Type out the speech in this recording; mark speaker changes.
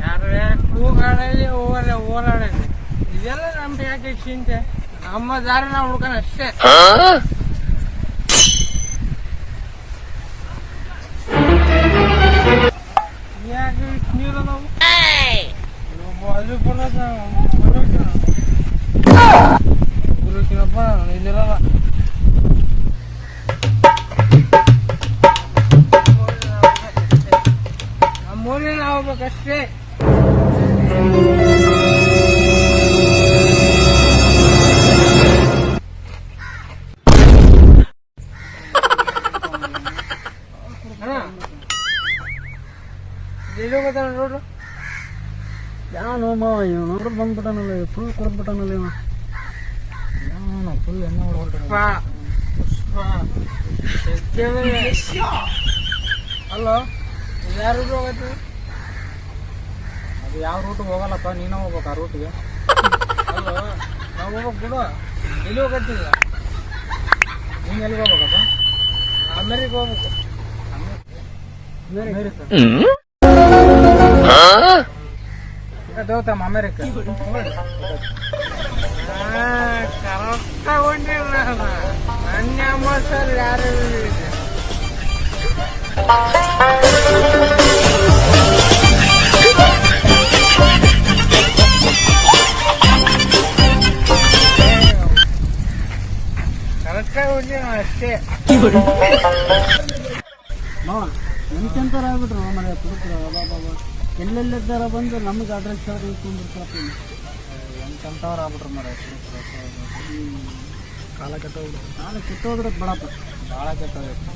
Speaker 1: ಯಾರು ಕೂಗಾಡಲಿ ಓವಲ್ಲ ಓಲಾಡಲಿ ಇದೆಲ್ಲ ನಮ್ಗೆ ಯಾಕೆ ಚಿಂತೆ ನಮ್ಮ ದಾರಿ ನಾವು ಹುಡ್ಕೋಣ ಅಷ್ಟೇ ಯಾಕೆ ಇಷ್ಟ್ ನೀರು ನಾವು ಅದು ಬರೋದ ಹೋಗ್ಬೇಕಷ್ಟೇ. ನೋಡ್ರು?
Speaker 2: ಯಾವನು ಮಾವ ನೋಡ್ದು ಬಂದ್ಬಿಟ್ಟಾನಲ್ಲ ಫುಲ್ ಕೊಡ್ಬಿಟ್ಟಾನಲ್ಲ ಇವ ಯಾವನ ಫುಲ್ ಎಣ್ಣೆ
Speaker 1: ಪುಷ್ಪ ಹಲೋ ಯಾರು ಹೋಗುತ್ತೆ?
Speaker 2: ಅದು ಯಾವ ರೂಟ್ ಹೋಗಲ್ಲಪ್ಪ? ನೀನೇ ಹೋಗ್ಬೇಕು ಆ ರೂಟ್ಗೆ
Speaker 1: ಅಲ್ಲೋ ನಾವು ಹೋಗ್ಬೇಕು ಬಿಡು. ಎಲ್ಲಿ ಹೋಗತ್ತಿಲ್ಲ
Speaker 2: ನೀನು ಎಲ್ಲಿಗೆ ಹೋಗ್ಬೇಕಪ್ಪ
Speaker 1: ಅಮೇರಿಕ ಹೋಗ್ಬೇಕು.
Speaker 2: ಅಮೇರಿಕ. ದೇವತಮ್ಮ ಅಮೇರಿಕ.
Speaker 1: ಕರೆಕ್ಟ್ ತಗೊಂಡಿಲ್ಲ ನನ್ನ ಅಮ್ಮ ಸರ್ ಯಾರು ಅಷ್ಟೇ
Speaker 2: ನೋಡ ಎಂತೆಂಥವ್ರು ಆಗ್ಬಿಟ್ರು ಮನೆ ಕುಡುಕರು ಬಾಬಾ ಎಲ್ಲೆಲ್ಲಿದ್ದಾರ ಬಂದು ನಮಗೆ ಅಡ್ರೆಸ್ ಹೇಳಿ ಇಟ್ಕೊಂಡಿರ್ತಾರೆ. ಎಂತೆಂಥವ್ರು ಆಗ್ಬಿಟ್ರು ಮರ ಕಾಲ ಕೆಟ್ಟೋಗ್ಬಿಟ್ರು. ಕಾಲ ಕೆಟ್ಟೋದ್ರೆ ಬಡಪ್ಪ. ಭಾಳ ಕೆಟ್ಟೋಗ್ಬಿಟ್ಟು